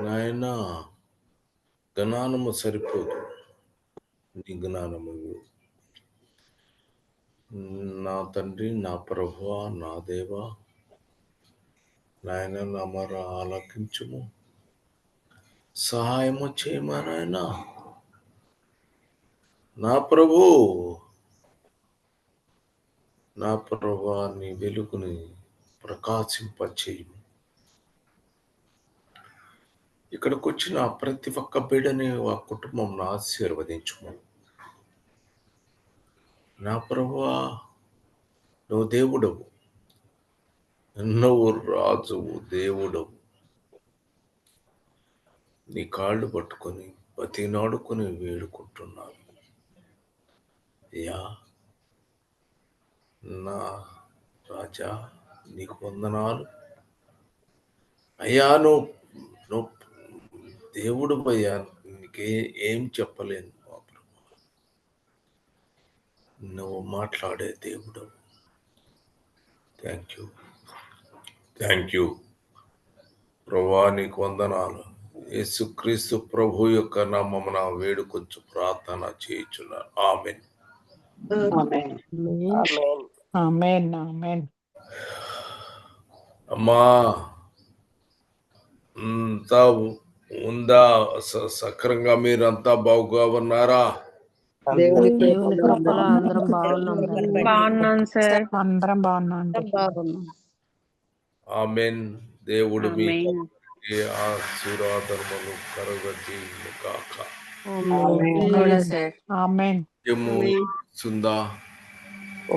నాయన జ్ఞానము సరిపోదు. నీ జ్ఞానము నా తండ్రి నా ప్రభు నా దేవ నాయన నా మర ఆలకించము. సహాయము చేయమా నాయన? నా ప్రభు నా ప్రభు నీ వెలుగుని ప్రకాశింపచేయము. ఇక్కడికి వచ్చిన ప్రతి ఒక్క బిడ్డని ఆ కుటుంబం ఆశీర్వదించుము. నా ప్రభువా నువ్వు దేవుడవు. నువ్వు రాజువు దేవుడవు. నీ కాళ్ళు పట్టుకొని బతినాడుకొని వేడుకుంటున్నాను. అయ్యా నా రాజా నీకు వందనాలు. అయ్యా నువ్వు నువ్వు దేవుడు అయ్యా నీకే ఏం చెప్పలేను మా ప్రభు నువ్వు మాట్లాడే దేవుడు. Thank you. Thank you. ప్రభా నీకు వందనాలు. యేసుక్రీస్తు ప్రభు యొక్క నామమున వేడుకొంచు ప్రార్థన చేయుచున్నాను. Amen. Amen. Amen. Amen amen. అమ్మా అంతా ఉందా? సక్రంగా మీరంతా బాగుగా ఉన్నారా ఆమెన్. దేవుడు మీ ఆమేన్. ఆశీర్వాదములు కాక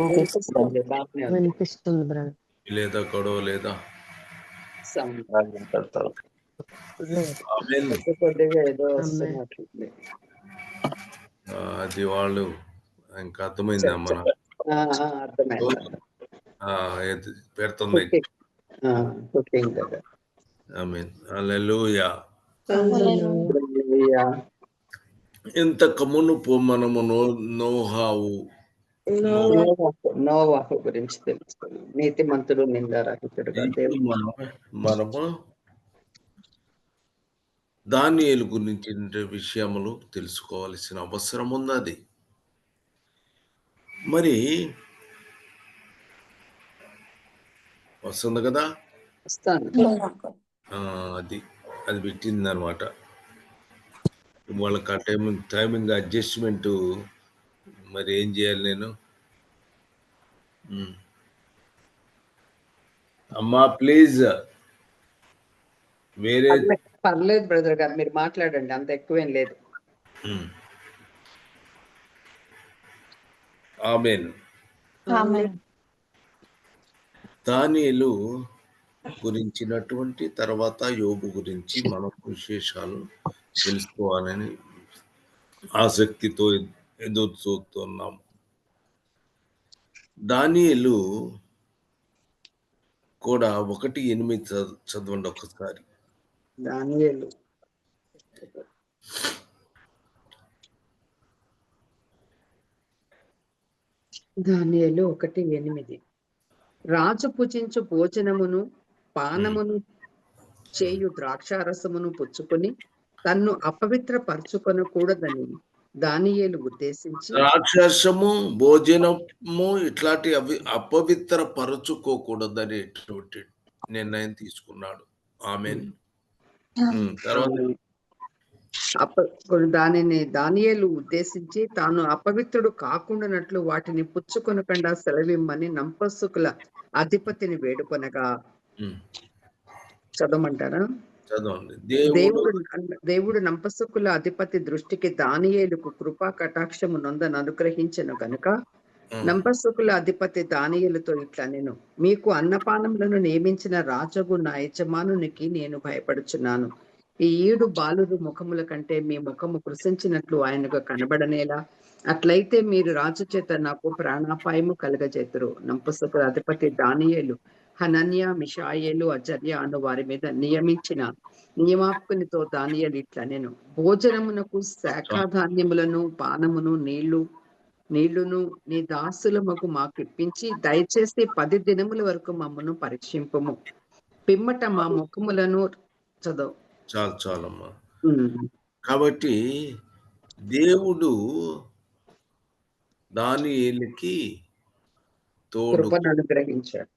వినిపిస్తుంది. వినిపిస్తుంది లేదా గొడవ లేదా? అది వాళ్ళు ఇంకా అర్థమైందా మన ఆ, ఆ, అర్థమైంది. ఆ, ఏది పెడుతుంది. ఇంతకు మునుపు మనము నో నోహావు. నోవాహు గురించి తెలుసుకున్నాం. నీతిమంతుడు నిందారహితుడుగా దేవుడు. మనము మనము దానియేలు గురించి విషయములు తెలుసుకోవాల్సిన అవసరం ఉన్నది మరి వస్తుంది కదా? అది అది పెట్టింది అనమాట వాళ్ళకి ఆ టైమింగ్ టైమింగ్ అడ్జస్ట్మెంట్ మరి ఏం చేయాలి నేను. అమ్మా ప్లీజ్. వేరే పర్లేదు- బ్రదర్ గారు మీరు మాట్లాడండి అంత ఎక్కువేం లేదు. ఆమెన్. దానియలు గురించినటువంటి తర్వాత యోగు గురించి మనం విశేషాలు తెలుసుకోవాలని ఆసక్తితో ఎదురు చూస్తున్నాము. దానియలు కూడా ఒకటి ఎనిమిది చద్- చదవండి ఒకసారి. దానియేలు దానియేలు ఒకటి ఎనిమిది. రాజు పుజించు భోజనమును పానమును చేయు ద్రాక్షారసమును పుచ్చుకొని తన్ను అపవిత్ర పరచుకొనకూడదని దానియేలు ఉద్దేశించి రాక్షసము భోజనము ఇట్లాంటి అవి అపవిత్ర పరచుకోకూడదనేటువంటి నిర్ణయం తీసుకున్నాడు. ఆమె దానిని దానియేలు ఉద్దేశించి తాను అపవిత్రుడు కాకుండానట్లు వాటిని పుచ్చుకొనకుండా సెలవిమ్మని నంపసుకుల అధిపతిని వేడుకొనగా. చదవమంటారా? చదవండి. దేవుడు దేవుడు నంపసుకుల అధిపతి దృష్టికి దానియేలుకు కృపా కటాక్షము నొందను అనుగ్రహించను గనుక నంపసుకుల అధిపతి దానియులతో ఇట్లా నేను మీకు అన్నపానములను నియమించిన రాజగు నా యజమానునికి నేను భయపడుచున్నాను. ఈ ఈడు బాలురు ముఖముల కంటే మీ ముఖము కృషించినట్లు ఆయనకు కనబడనేలా. అట్లయితే మీరు రాజు చేత నాకు ప్రాణాపాయము కలగజేతురు. నంపసుకుల అధిపతి దానియేలు హనన్య మిషాయేలు అజర్య అను వారి మీద నియమించిన నియమాకునితో దానియలు ఇట్లా నేను. భోజనమునకు శాఖాధాన్యములను పానమును నీళ్ళు నీళ్ళును నీ దాసులమకు మాకు ఇప్పించి దయచేసి పది దినముల వరకు మమ్మను పరీక్షింపము. పిమ్మట మా ముఖములను చదవు. చాలు చాలమ్మా. కాబట్టి దేవుడు దానియేలుకి తోడు కృపను అనుగ్రహించాడు.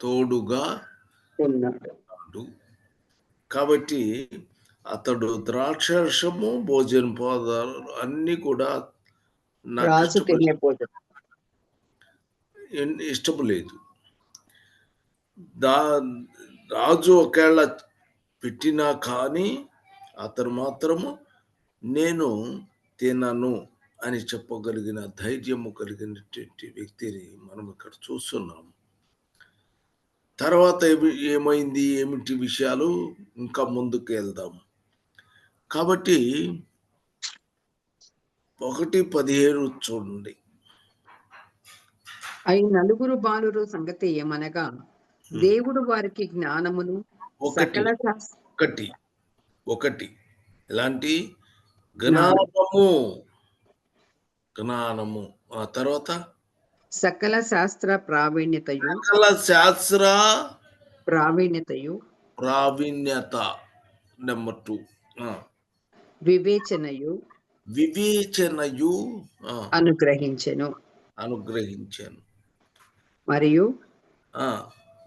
తోడుగా ఉన్నాడు. కాబట్టి అతడు ద్రాక్షరసము భోజన పదార్థాలు అన్ని కూడా రాజు ఇష్టం- తినే భోజనం ఎన్- ఇష్టం లేదు దా రాజు ఒకవేళ పెట్టినా కానీ అతను మాత్రము నేను తినను అని చెప్పగలిగిన ధైర్యము కలిగినటువంటి వ్యక్తిని మనం ఇక్కడ చూస్తున్నాము. తర్వాత ఏమి- ఏమైంది? ఏమిటి విషయాలు? ఇంకా ముందుకు వెళ్దాం. కాబట్టి ఒకటి పదిహేడు చూడండి. అయి నలుగురు బాలురు సంగతి ఏమనగా దేవుడు వారికి జ్ఞానమును ఒకటి ఒకటి ఒకటి. ఎలాంటి? జ్ఞానము. జ్ఞానము. ఆ తర్వాత? సకల శాస్త్ర ప్రావీణ్యతయు. సకల శాస్త్ర ప్రావీణ్యతయు. ప్రావీణ్యత. Number two. వివేచనయు. వివేచనయు అనుగ్రహించెను. అనుగ్రహించాను. మరియు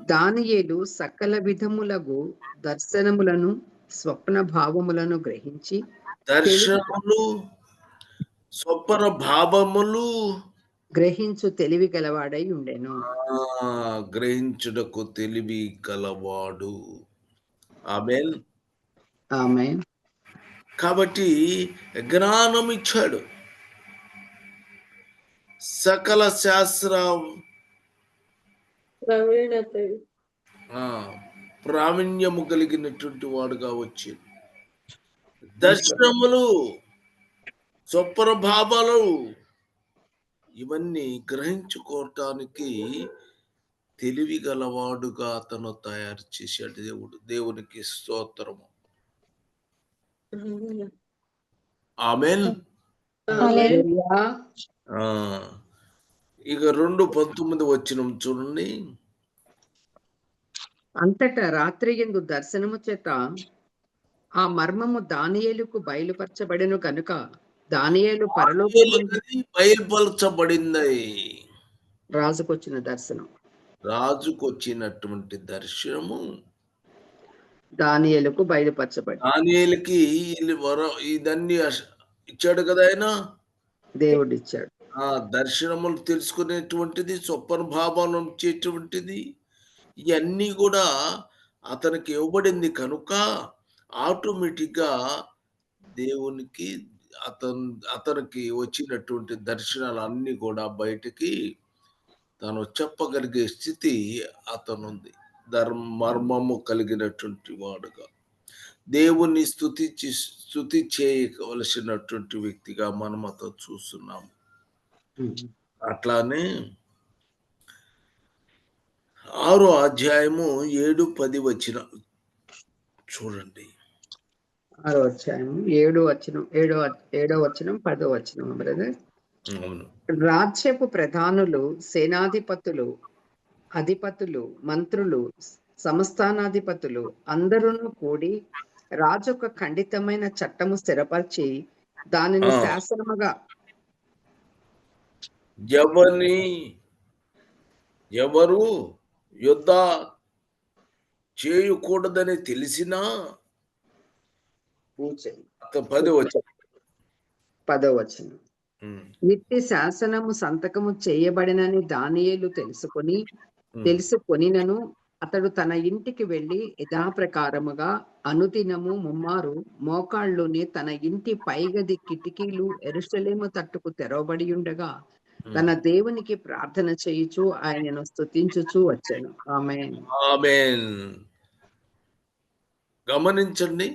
దానియేలు సకల విధములగు దర్శనములను స్వప్న భావములను గ్రహించి దర్శనములు స్వప్న భావములు గ్రహించు తెలివి గలవాడై ఉండెను. గ్రహించుటకు తెలివి గలవాడు. ఆమెన్. ఆమె కాబట్టి జ్ఞానం ఇచ్చాడు. సకల శాస్త్ర. ప్రావీణ్యము కలిగినటువంటి వాడుగా వచ్చి దర్శనములు స్వప్న భావాలు ఇవన్నీ గ్రహించుకోవటానికి తెలివి గలవాడుగా అతను తయారు చేశాడు దేవుడు. దేవునికి స్తోత్రము. ఆమెన్. ఇక రెండు పంతొమ్మిది వచ్చిన చూడండి. అంతటా రాత్రి ఎందు దర్శనము చేత ఆ మర్మము దానియేలుకు బయలుపరచబడెను కనుక దానియేలు అది బయలుపరచబడింది. రాజుకొచ్చిన దర్శనం. రాజుకు వచ్చినటువంటి దర్శనము. దానియేలుకు బయలుపరచబడి. దానియేలుకి వర ఇదన్నీ ఇచ్చాడు కదా ఆయన? దేవుడు ఇచ్చాడు ఆ దర్శనములు తెలుసుకునేటువంటిది స్వప్న భావాలు ఇచ్చేటువంటిది ఇవన్నీ కూడా అతనికి ఇవ్వబడింది కనుక ఆటోమేటిక్గా దేవునికి అతను అతనికి వచ్చినటువంటి దర్శనాలు అన్నీ కూడా బయటికి తను చెప్పగలిగే స్థితి అతనుంది. ధర్మ మర్మము కలిగినటువంటి వాడుగా. దేవుని స్థుతించి స్థుతి చేయవలసినటువంటి వ్యక్తిగా మనం అతను చూస్తున్నాము అట్లానే ఆరో అధ్యాయము ఏడు పది వచ్చిన చూడండి. ఆరో వచ్చాము ఏడు వచ్చిన ఏడో ఏడో వచ్చిన పదో వచ్చిన బ్రదర్ అవును. రాజ్యపు ప్రధానులు సేనాధిపతులు అధిపతులు మంత్రులు సంస్థానాధిపతులు అందరూ కూడి రాజు ఒక ఖండితమైన చట్టము స్థిరపరిచి దానిని. శాసనముగా ఎవరిని? ఎవరు యుద్ధ చేయకూడదని తెలిసినా పూజ- అతను పది వచ్చి పదో వచ్చిన ఇట్టి శాసనము సంతకము చేయబడినని దానియేలు తెలుసుకొని తెలుసుకొనినను అతడు తన ఇంటికి వెళ్ళి యథాప్రకారముగా అనుదినము ముమ్మారు మోకాళ్ళుని తన ఇంటి పైగది కిటికీలు ఎరుసలేము తట్టుకు తెరవబడి ఉండగా తన దేవునికి ప్రార్థన చేయుచు ఆయనను స్తుతించుచు వచ్చాను. ఆమె గమనించండి.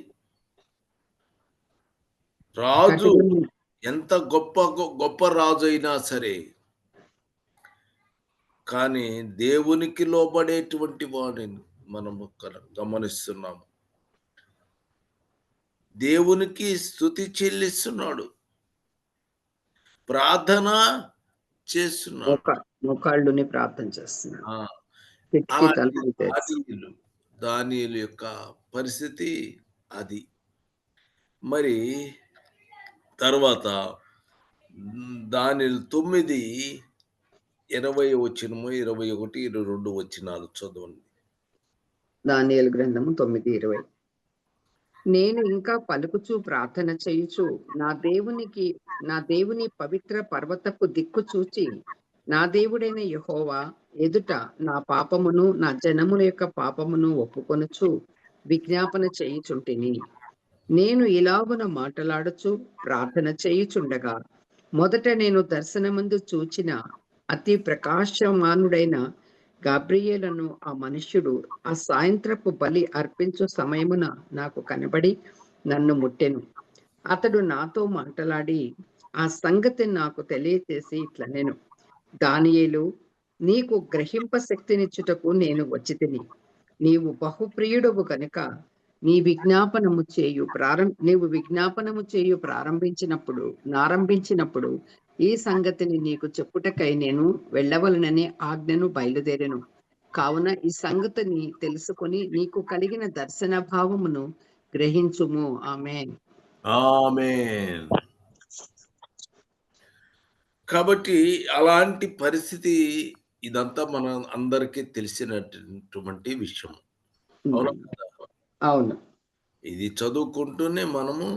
రాజు ఎంత గొప్ప గొప్ప రాజు అయినా సరే కానీ దేవునికి లోబడేటువంటి వాడిని మనము గమనిస్తున్నాము. దేవునికి స్థుతి చెల్లిస్తున్నాడు. ప్రార్థన చేస్తున్నాడు. ప్రార్థన చేస్తున్నాడు. దానియేలు యొక్క పరిస్థితి అది. మరి తర్వాత దాని తొమ్మిది ఇరవై వచ్చినము ఇరవై ఒకటి ఇరవై రెండు వచ్చినాలు చదవండి. దానియలు గ్రంథము తొమ్మిది ఇరవై. నేను ఇంకా పలుకుచూ ప్రార్థన చేయుచు నా దేవునికి నా దేవుని పవిత్ర పర్వతపు దిక్కు చూచి నా దేవుడైన యహోవా ఎదుట నా పాపమును నా జనముల యొక్క పాపమును ఒప్పుకొనుచు విజ్ఞాపన చేయుచుంటిని. నేను ఇలాగున మాటలాడుచు ప్రార్థన చేయుచుండగా మొదట నేను దర్శనమందు చూచిన అతి ప్రకాశమానుడైన గాబ్రియేలను ఆ మనుష్యుడు ఆ సాయంత్రపు బలి అర్పించు సమయమున నాకు కనబడి నన్ను ముట్టెను. అతడు నాతో మాట్లాడి ఆ సంగతి నాకు తెలియచేసి ఇట్లా నేను దానియేలు నీకు గ్రహింప శక్తినిచ్చుటకు నేను వచ్చి తిని. నీవు బహుప్రియుడవు గనుక నీ విజ్ఞాపనము చేయు ప్రారంభ నీవు విజ్ఞాపనము చేయు ప్రారంభించినప్పుడు నారంభించినప్పుడు ఈ సంగతిని నీకు చెప్పుటకై నేను వెళ్ళవలననే ఆజ్ఞను బయలుదేరెను. కావున ఈ సంగతిని తెలుసుకొని నీకు కలిగిన దర్శన భావమును గ్రహించుము. ఆమె కాబట్టి అలాంటి పరిస్థితి ఇదంతా మన అందరికీ తెలిసినటువంటి విషయం? అవును. ఇది చదువుకుంటూనే మనము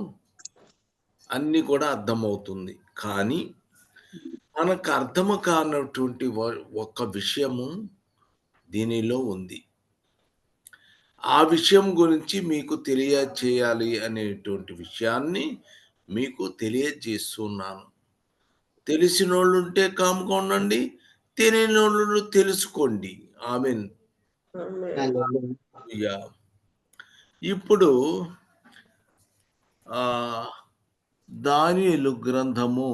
అన్ని కూడా అర్థమవుతుంది. కానీ మనకు అర్థం కానటువంటి ఒక విషయము దీనిలో ఉంది. ఆ విషయం గురించి మీకు తెలియచేయాలి అనేటువంటి విషయాన్ని మీకు తెలియజేస్తున్నాను. తెలిసిన వాళ్ళు ఉంటే కాముగా ఉండండి తెలియని వాళ్ళు తెలుసుకోండి. ఆమెన్. ఇప్పుడు ఆ దానియేలు గ్రంథము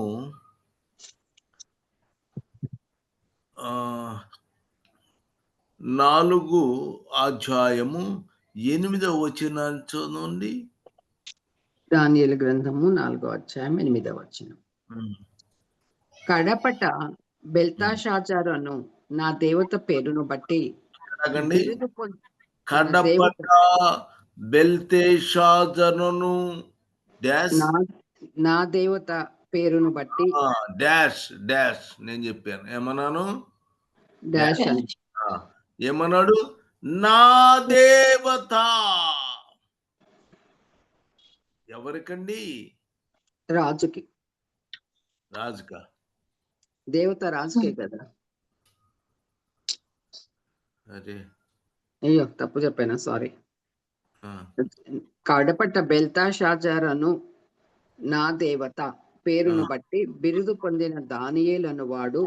ఆ నాలుగు అధ్యాయము ఎనిమిదవ వచనం చదవండి దానియేలు గ్రంథము నాలుగో అధ్యాయం ఎనిమిదవ వచనం. కడపట బెల్తాషాజారు అను నా దేవత పేరును బట్టి కడపట డాష్. నా దేవత పేరును బట్టి డాష్ డాష్. నేను చెప్పాను. ఏమన్నాను? డాష్ అని ఆ, ఏమన్నాడు? నా దేవత. ఎవరికండి? రాజుకి. రాజుక? దేవత రాజుకే కదా. అరే. అయ్యో తప్పు చెప్పాను? సారీ ఆ, కడపట్ట బెల్తాషాజారను నా దేవత. పేరును బట్టి బిరుదు పొందిన దానియేలు అనువాడు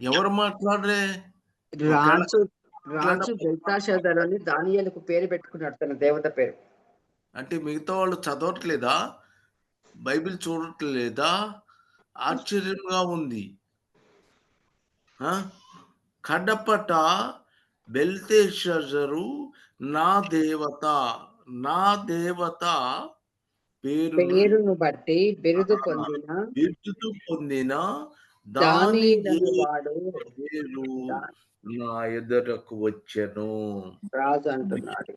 ఎవరు మాట్లాడరే? రాజు రాజు బెల్తాషాజారు అని దానియేలుకు పేరు పెట్టుకున్నాడు తన దేవత పేరు. అంటే మిగతా వాళ్ళు చదవట్లేదా? బైబిల్ చూడట్లేదా? ఆశ్చర్యంగా ఉంది? కడపట బెల్తేషరు నా దేవత నా దేవత పేరును బట్టి బిరుదు పొందిన బిరుదు పొందిన దాని పేరు నా ఎదుటకు వచ్చెను. రాజు అంటున్నాడు.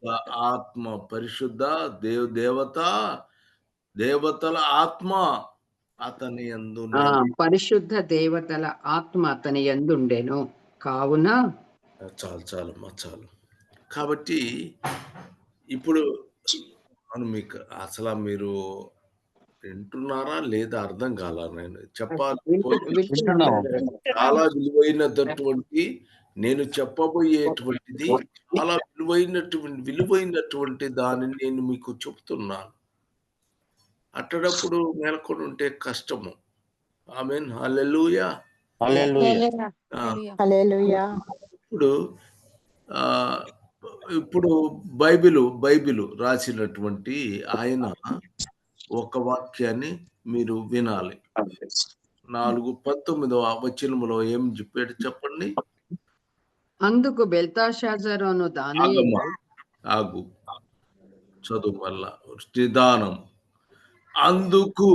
ఆత్మ పరిశుద్ధ దేవ దేవత దేవతల ఆత్మ అతని ఆ పరిశుద్ధ దేవతల ఆత్మ అతని ఎందుండెను కావున చాలు చాలు చాలు. కాబట్టి ఇప్పుడు అవును మీకు అసలు మీరు వింటున్నారా లేదా అర్థం కాల? నేను చెప్పాలి. చాలా విలువైనటువంటి నేను చెప్పబోయేటువంటిది చాలా విలువైనటువంటి విలువైనటువంటి దానిని నేను మీకు చెప్తున్నాను. అట్టడప్పుడు మేల్కొని ఉంటే కష్టము. ఆమెన్. హల్లెలూయా. హల్లెలూయా. ఆ, హల్లెలూయా. ఇప్పుడు ఆ, ఇప్పుడు బైబిలు బైబిలు రాసినటువంటి ఆయన ఒక వాక్యాన్ని మీరు వినాలి. నాలుగు పంతొమ్మిదవ వచనములో ఏం చెప్పాడు చెప్పండి? అందుకు బెల్తాషాజరు అను దానియేలు ఆగమ్మా. ఆగు. చదువు వల్ల నిదానం. అందుకు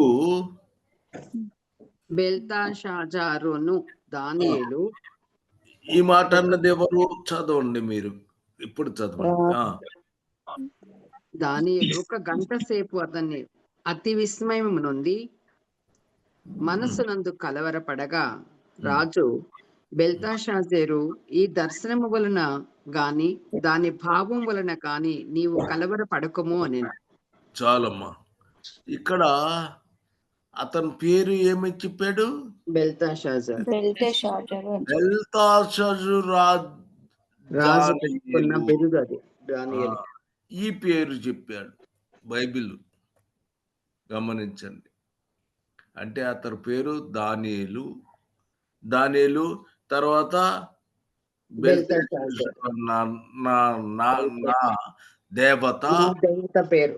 బెల్తాషాజారును దానియేలు ఈ మాట అన్నది ఎవరు? చదవండి మీరు. ఇప్పుడు చదవండి. దానియేలు ఒక గంట సేపు అతన్ని అతి విస్మయం నుండి మనసునందు కలవరపడగా రాజు బెల్తాషాజేరు ఈ దర్శనము వలన గాని దాని భావం వలన కాని నీవు కలవర పడకము అని చాలమ్మా. ఇక్కడ అతని పేరు ఏమి చెప్పాడు? బెల్తాషాజర్. బెల్తాషజు రాజ్ రాజు. పెట్టుకున్న అది దానియేలు ఈ పేరు చెప్పాడు బైబిల్ గమనించండి అంటే అతని పేరు దానియేలు దానియేలు తర్వాత. నా నా నా నా దేవత దేవత పేరు.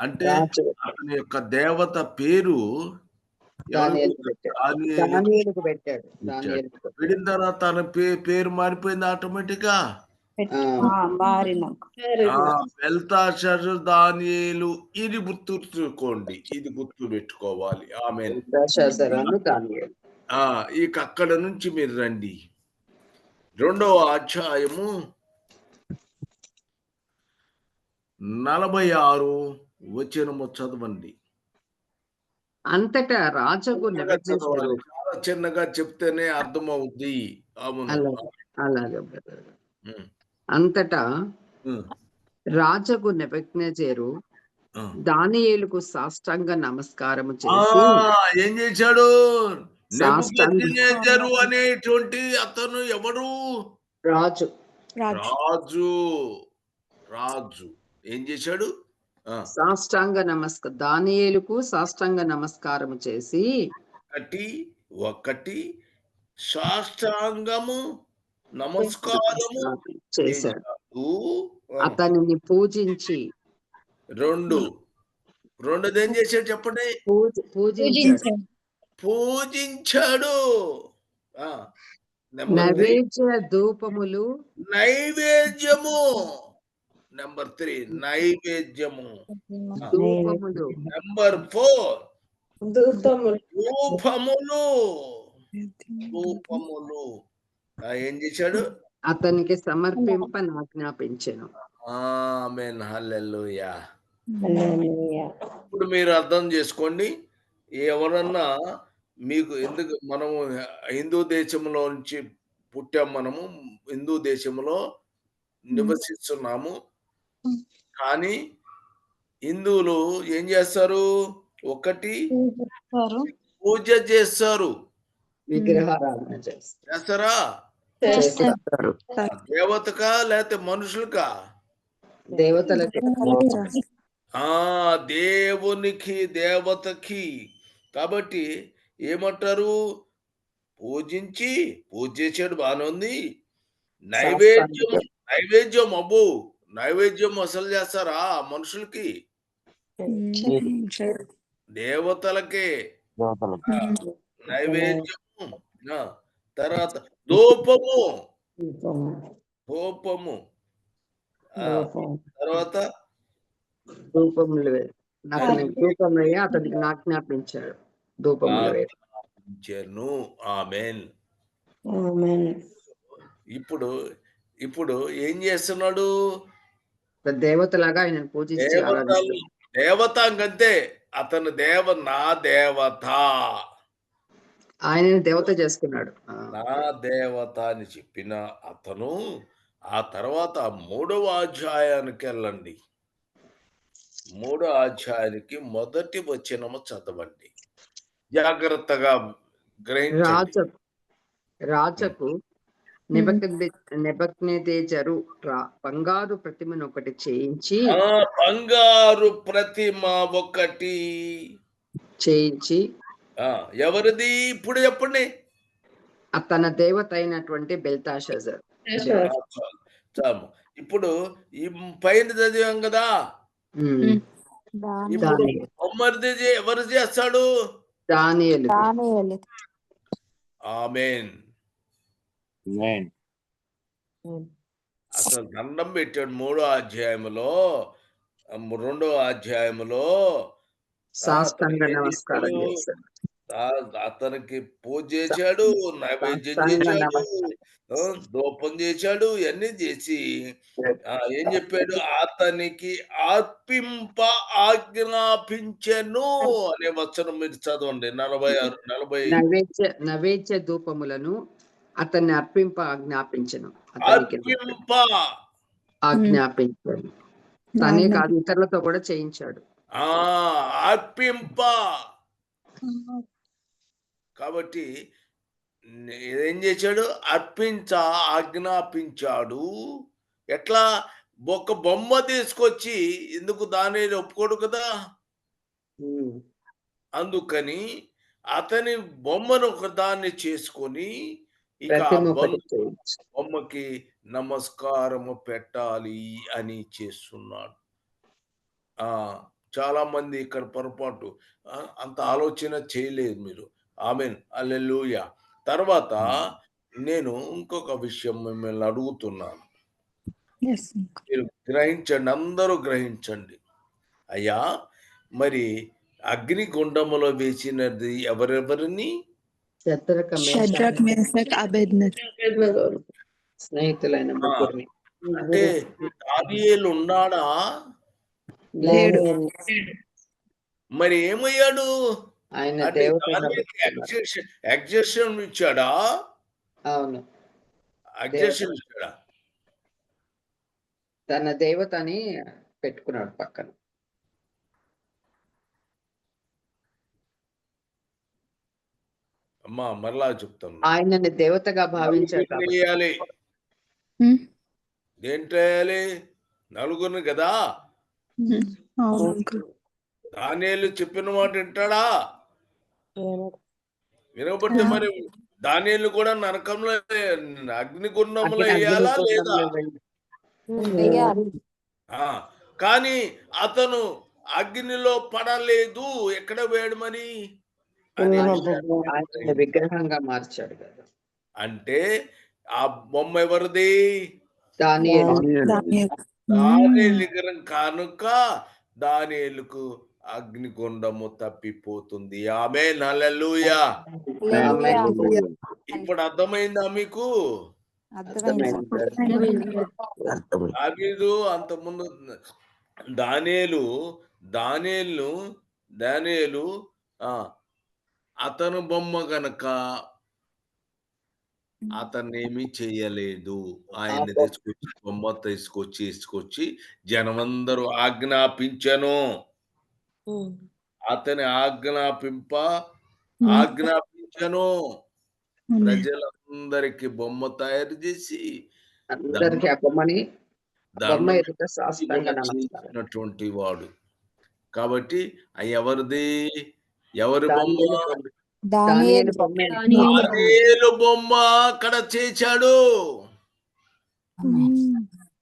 అంటే అతని యొక్క దేవత పేరు? దానియేలుకు పెట్టాడు. పెట్టిన తర్వాత తన పేరు మారిపోయింది ఆటోమేటిక్గా వెల్తాషరు దానియేలు ఇది గుర్తుంచుకోండి ఇది గుర్తు పెట్టుకోవాలి ఆమె ఇక అక్కడ నుంచి మీరు రండి. రెండవ అధ్యాయము నలభై ఆరు వచనము చదవండి. అంతటా రాజగు చిన్నగా చెప్తేనే అర్థమవుద్ది. అలాగే అంతటా రాజగు నెబుకద్నెజరు ఆ. దానియేలుకు సాష్టాంగ నమస్కారము ఆ, చేసి ఏం చేశాడు? నెబుకద్నెజరు అనేటువంటి అతను ఎవరు? రాజు. రాజు. రాజు. ఏం చేశాడు? సాష్టాంగ నమస్క దానియేలుకు సాష్టాంగ నమస్కారము చేసి ఒకటి ఒకటి సాష్టాంగము నమస్కారము చేశాడు. అతనిని పూజించి. రెండు. రెండోది ఏం చేశాడు చెప్పండి? పూజ పూజించాడు. పూజించాడు. నైవేద్య ధూపములు నైవేద్యము. నెంబర్ త్రీ నైవేద్యము. ఆ, ధూపములు. నెంబర్ ఫోర్ ధూపములు. ధూపములు ఏం చేశాడు? అతనికి సమర్పింప ఆజ్ఞాపించాను ఆమెన్ హల్లెలూయా. ఇప్పుడు మీరు అర్థం చేసుకోండి ఎవరన్నా మీకు ఎందుకు మనము హిందూ దేశంలో నుంచి పుట్టాం మనము హిందూ దేశంలో నివసిస్తున్నాము కానీ హిందువులు ఏం చేస్తారు? ఒకటి పూజ చేస్తారు. విగ్రహారాధన చేస్తారు. దేవతకా లేకపోతే మనుషులకా? దేవతలకి ఆ దేవునికి దేవతకి. కాబట్టి ఏమంటారు? పూజించి పూజ చేసాడు బాగానే ఉంది. నైవేద్యం నైవేద్యం అబ్బో. నైవేద్యం అసలు చేస్తారా మనుషులకి? దేవతలకే. నైవేద్యము తర్వాత ధూపము ధూపము ఆ, తర్వాత? ధూపములు వేరు అతనికి ధూపములు వేయి, అతనికి ఆజ్ఞాపించాడు ధూపములు వేరు చెను ఆమెన్. ఇప్పుడు ఇప్పుడు ఏం చేస్తున్నాడు? దేవతలాగా ఆయన పూజించి దేవతలు ఆరాధిస్తున్నాడు. దేవత అంతే అతను దేవ నా దేవత. ఆయనని దేవత చేసుకున్నాడు. నా దేవత అని చెప్పిన అతను ఆ తర్వాత మూడవ అధ్యాయానికి వెళ్ళండి. మూడో అధ్యాయానికి మొదటి వచనము చదవండి. జాగ్రత్తగా రాజ రాజకు నెబక్నేదేజరు రా- బంగారు ప్రతిమను ఒకటి చేయించి ఆ బంగారు ప్రతిమ ఒకటి. చేయించి ఆ ఎవరిది? ఇప్పుడు చెప్పండి. తన దేవత అయినటువంటి బెల్తాషజర్. ఇప్పుడు ఈ పైన చదివాం కదా. ఇప్పుడు ఎవరు చేస్తాడు? దానియేలు. ఆమెన్. అసలు దండం పెట్టాడు మూడో అధ్యాయములో రెండో అధ్యాయములో. అతనికి పూజ చేశాడు నైవేద్యం చేశాడు ధూపం చేశాడు ఇవన్నీ చేసి ఆ, ఏం చెప్పాడు? అతనికి అర్పింప ఆజ్ఞాపించెను అనే వచనం మీరు చదవండి. నలభై ఆరు నలభై నైవేద్య నైవేద్య ధూపములను అతన్ని అర్పింప ఆజ్ఞాపించను. అతనికి అర్పింప! ఆజ్ఞాపించను. తనే కాదు ఇతరులతో కూడా చేయించాడు. ఆ అర్పింప! కాబట్టి ఏం చేశాడు? అర్పించ ఆజ్ఞాపించాడు. ఎట్లా? ఒక బొమ్మ తీసుకొచ్చి ఎందుకు దాని ఒప్పుకోడు కదా. అందుకని అతని బొమ్మను ఒక దాన్ని చేసుకొని ఇక బొమ్మకి నమస్కారము పెట్టాలి అని చేస్తున్నాడు. ఆ చాలా మంది ఇక్కడ పొరపాటు అంత ఆలోచన చేయలేదు మీరు. ఆమెన్. అల్లెలుయ తర్వాత నేను ఇంకొక విషయం మిమ్మల్ని అడుగుతున్నాను. మీరు గ్రహించండి అందరూ గ్రహించండి. అయ్యా మరి అగ్నిగుండములో వేసినది ఎవరెవరిని? స్నేహితులైన ముగ్గురిని. అంటే దానియేలు ఉన్నాడా? లేడు. మరి ఏమయ్యాడు? ఆయన ఎగ్జెషన్ ఇచ్చాడా? అవును. ఎగ్జెషన్ ఇచ్చాడా? తన దేవతని పెట్టుకున్నాడు పక్కన. అమ్మా మరలా చెప్తాను. ఆయనని దేవతగా భావించాడు నలుగురిని కాబట్టి. దేంట్లో వేయాలి నలుగురిని కదా? అవును అంకుల్. దానియేలు చెప్పిన మాట వింటాడా? వినబట్టి ఆ. మరి దానియేలు కూడా నరకంలో అగ్నిగుండంలో అగ్ని- వేయాలా లేదా. ఆ కానీ అతను అగ్నిలో పడలేదు. ఎక్కడ వేయడు మరి? విగ్రహంగా మార్చాడు కదా. అంటే ఆ బొమ్మ ఎవరిది? దాని దానియేలు. విగ్రహం కనుక దానియేలుకు అగ్నిగుండము తప్పిపోతుంది. ఆమె హల్లెలూయా. ఇప్పుడు అర్థమైందా మీకు? అర్థమైంది. దావీదు అంతకుముందు దానియేలు దానియేలు దానియేలు ఆ అతను బొమ్మ గనక అతన్నేమి చేయలేదు. ఆయన తీసుకొచ్చి బొమ్మ తీసుకొచ్చి తీసుకొచ్చి జనమందరూ ఆజ్ఞాపించను. అతని ఆజ్ఞాపింప ఆజ్ఞాపించను. ప్రజలందరికి బొమ్మ తయారు చేసి వాడు. కాబట్టి ఆ ఎవరిది? ఎవరి బొమ్మ? దానియేలు బొమ్మ అక్కడ చేశాడు.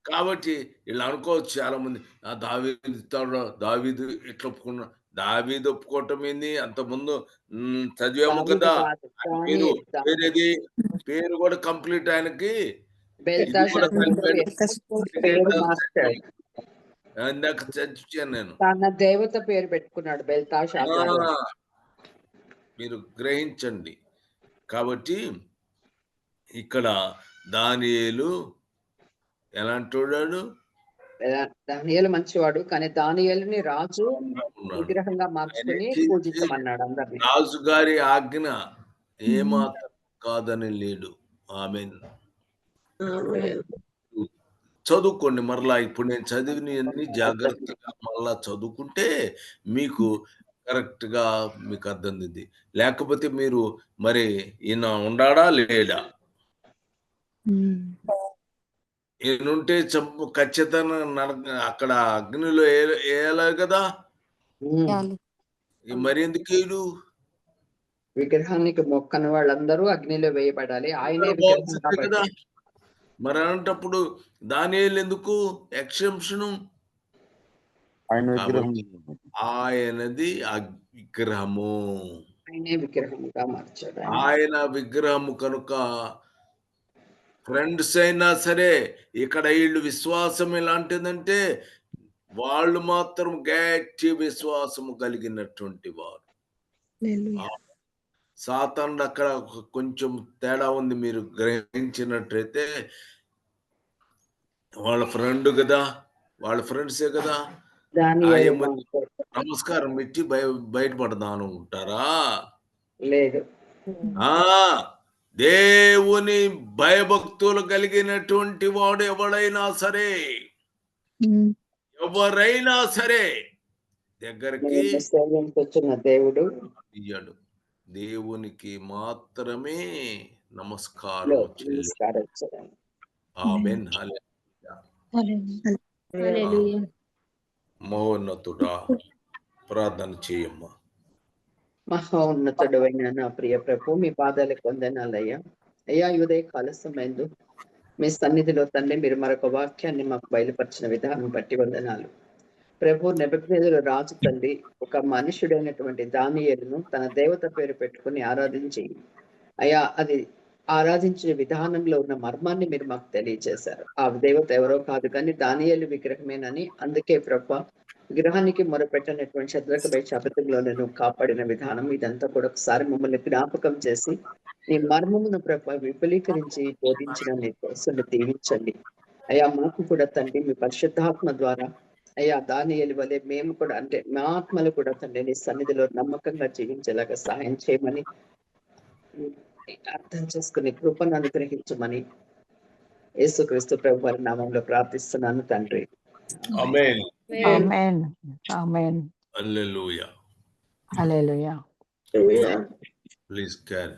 కాబట్టి ఇలా అనుకోవచ్చు చాలా మంది ఆ దావీదు ఇస్తాడు దావీదు ఇట్లా ఒప్పుకున్నా దావీదు ఒప్పుకోవటం ఏంది? అంత ముందు మ్, చదివాము కదా. పేరు పేరేది? పేరు కూడా కంప్లీట్ ఆయనకి. ఇందాక చదివాను నేను. తన దేవత పేరు పెట్టుకున్నాడు బెల్తాషార్ ఆ, మీరు గ్రహించండి. కాబట్టి ఇక్కడ దానియేలు ఎలాంటి దానియేలు మంచివాడు కానీ దానియేలుని రాజు విగ్రహంగా మార్చుకుని పూజించమన్నాడు అందరిని. రాజు గారి ఆజ్ఞ ఏమాత్రం కాదని లేడు. ఆమె చదువుకోండి మరలా. ఇప్పుడు నేను చదివినవన్నీ జాగ్రత్తగా మళ్ళా చదువుకుంటే మీకు కరెక్ట్గా మీకు అర్థమైంది. లేకపోతే మీరు మరి ఈయన ఉండాడా లేడా? ఈయనుంటే చంపు ఖచ్చితంగా నరక అక్కడ అగ్నిలో వేయాలి కదా? మరి ఎందుకు వేయడు? విగ్రహానికి మొక్కని వాళ్ళందరూ అగ్నిలో వేయబడాలి. ఆయనే కదా. మరి అలాంటప్పుడు దానియేలు ఎందుకు? ఎక్సెంప్షన్ ఆయన విగ్రహం ఆయనది విగ్రహము ఆయనే మార్చాడు విగ్రహము కనుక ఫ్రెండ్స్ అయినా సరే ఇక్కడ వీళ్ళు విశ్వాసం ఎలాంటిదంటే వాళ్ళు మాత్రం గట్టి విశ్వాసము కలిగినటువంటి వారు. సాతానుడు అక్కడ కొంచెం తేడా ఉంది మీరు గ్రహించినట్టయితే వాళ్ళ ఫ్రెండ్ కదా వాళ్ళ ఫ్రెండ్సే కదా మాకు నమస్కారం పెట్టి బయ బయటపడదాం అనుకుంటారా లేదు. ఆ దేవుని భయభక్తులు కలిగినటువంటి వాడు ఎవడైనా సరే ఎవరైనా సరే దగ్గరికి నేను సేవించుచున్న దేవుడు. ఇయ్యడు. దేవునికి మాత్రమే నమస్కారం. ఆమెన్. హల్లెలూయా. మహోన్నతుడా ప్రార్థన చేయమ్మా. మహోన్నతుడైన నా ప్రియ ప్రభు మీ పాదాలకు వందనాలయ్యా. అయ్యా ఉదయ కాల సమయంలో మీ సన్నిధిలో తండ్రి మీరు మరొక వాక్యాన్ని మాకు బయలుపరిచిన విధానం బట్టి వందనాలు. ప్రభు నెబద్నేదులు రాజు తండ్రి ఒక మనుషుడైనటువంటి దానియేలును తన దేవత పేరు పెట్టుకుని ఆరాధించి అయ్యా అది ఆరాధించిన విధానంలో ఉన్న మర్మాన్ని మీరు మాకు తెలియజేశారు ఆ దేవత ఎవరో కాదు కానీ దానియలు విగ్రహమేనని అందుకే ప్రభ విగ్రహానికి మొరపెట్టనటువంటి శత్రుకపై శపథంలో నేను కాపాడిన విధానం ఇదంతా కూడా ఒకసారి మమ్మల్ని జ్ఞాపకం చేసి నీ మర్మమును ప్రభ విపులీకరించి బోధించిన నీ కోసం దీవించండి. అయ్యా మాకు కూడా తండ్రి మీ పరిశుద్ధాత్మ ద్వారా అయ్యా దాని వలె మేము కూడా అంటే మా ఆత్మలు కూడా తండ్రి నీ సన్నిధిలో నమ్మకంగా జీవించేలాగా సహాయం చేయమని అర్థం చేసుకుని కృపను అనుగ్రహించమని యేసుక్రీస్తు ప్రభు వారి నామంలో ప్రార్థిస్తున్నాను తండ్రి. Amen. Amen. Amen. Hallelujah. Hallelujah. Please carry